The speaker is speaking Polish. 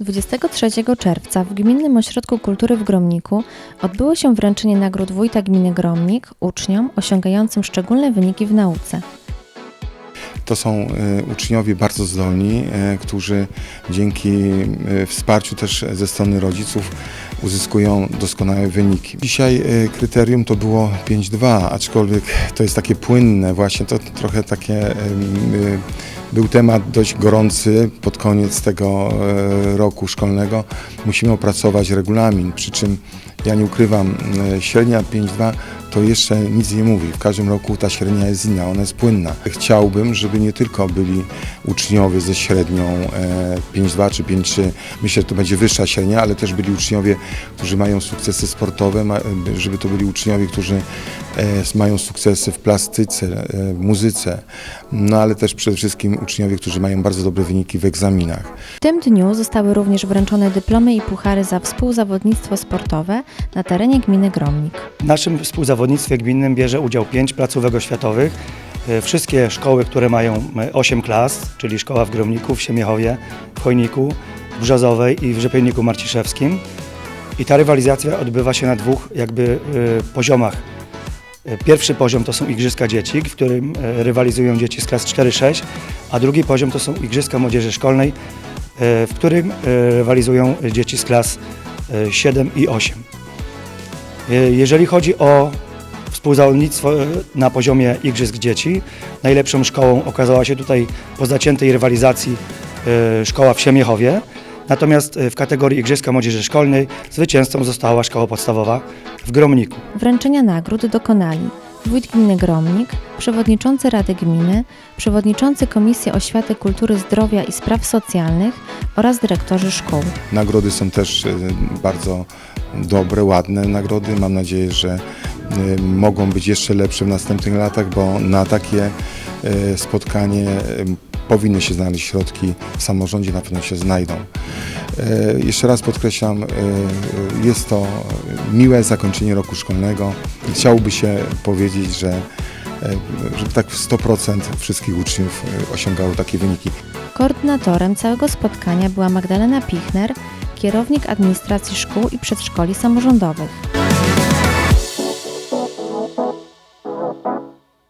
23 czerwca w Gminnym Ośrodku Kultury w Gromniku odbyło się wręczenie nagród wójta gminy Gromnik uczniom osiągającym szczególne wyniki w nauce. To są e, uczniowie bardzo zdolni, e, którzy dzięki e, wsparciu też ze strony rodziców uzyskują doskonałe wyniki. Dzisiaj kryterium to było 5-2, aczkolwiek to jest takie płynne, właśnie to trochę takie był temat dość gorący pod koniec tego e, roku szkolnego. Musimy opracować regulamin, przy czym ja nie ukrywam, e, średnia 5-2 to jeszcze nic nie mówi. W każdym roku ta średnia jest inna, ona jest płynna. Chciałbym, żeby nie tylko byli uczniowie ze średnią e, 5-2 czy 5-3, myślę, że to będzie wyższa średnia, ale też byli uczniowie, którzy mają sukcesy sportowe, żeby to byli uczniowie, którzy e, mają sukcesy w plastyce, e, w muzyce, no ale też przede wszystkim uczniowie, którzy mają bardzo dobre wyniki w egzaminach. W tym dniu zostały również wręczone dyplomy i puchary za współzawodnictwo sportowe na terenie gminy Gromnik. W naszym współzawodnictwie gminnym bierze udział pięć placówek oświatowych. E, Wszystkie szkoły, które mają e, 8 klas, czyli szkoła w Gromniku, w Siemiechowie, w Chojniku, w Brzozowej i w Rzepienniku Marciszewskim. I ta rywalizacja odbywa się na dwóch jakby e, poziomach. E, Pierwszy poziom to są Igrzyska Dzieci, w którym e, rywalizują dzieci z klas 4-6, a drugi poziom to są Igrzyska Młodzieży Szkolnej, e, w którym rywalizują dzieci z klas e, 7 i 8. E, Jeżeli chodzi o współzawodnictwo na poziomie Igrzysk Dzieci, najlepszą szkołą okazała się tutaj po zaciętej rywalizacji szkoła w Siemiechowie. Natomiast w kategorii Igrzyska Młodzieży Szkolnej zwycięzcą została szkoła podstawowa w Gromniku. Wręczenia nagród dokonali wójt gminy Gromnik, przewodniczący Rady Gminy, przewodniczący Komisji Oświaty, Kultury, Zdrowia i Spraw Socjalnych oraz dyrektorzy szkół. Nagrody są też e, bardzo dobre, ładne nagrody. Mam nadzieję, że e, mogą być jeszcze lepsze w następnych latach, bo na takie e, spotkanie powinny się znaleźć środki w samorządzie, na pewno się znajdą. Jeszcze raz podkreślam, jest to miłe zakończenie roku szkolnego chciałoby się powiedzieć, że e, żeby tak w 100% wszystkich uczniów e, osiągało takie wyniki. Koordynatorem całego spotkania była Magdalena Pichner, kierownik administracji szkół i przedszkoli samorządowych.